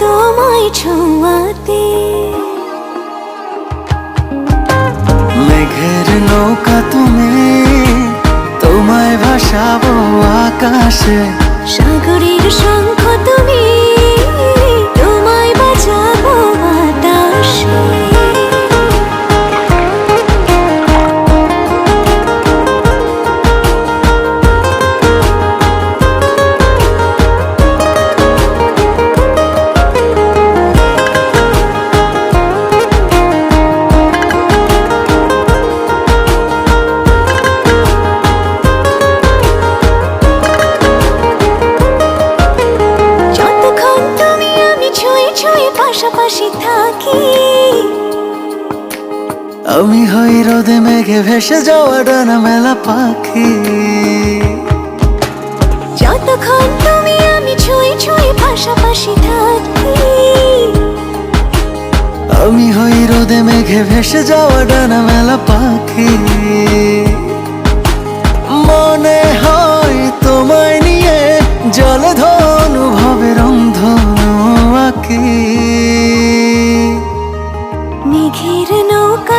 তোমায় ছোঁয়াতে। মেঘের নৌকা তুমি তোমায় ভাসাবো আকাশে। সাগরের শঙ্খ পাশাপাশি থাকি। আমি হই রোদে মেঘে ভেসে যাওয়া ডানা মেলা পাখি। যতক্ষণ তুমি আমি ছুঁয়ে ছুঁয়ে পাশাপাশি থাকি। আমি হই রোদে মেঘে ভেসে যাওয়া ডানা মেলা পাখি। মনে হয়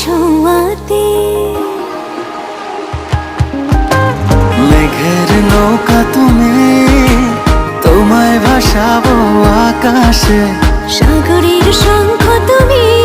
ছোঁয়াতে। মেঘের নৌকা তুমি তোমায় ভাসাবো আকাশে। সাগরের শঙ্খ তুমি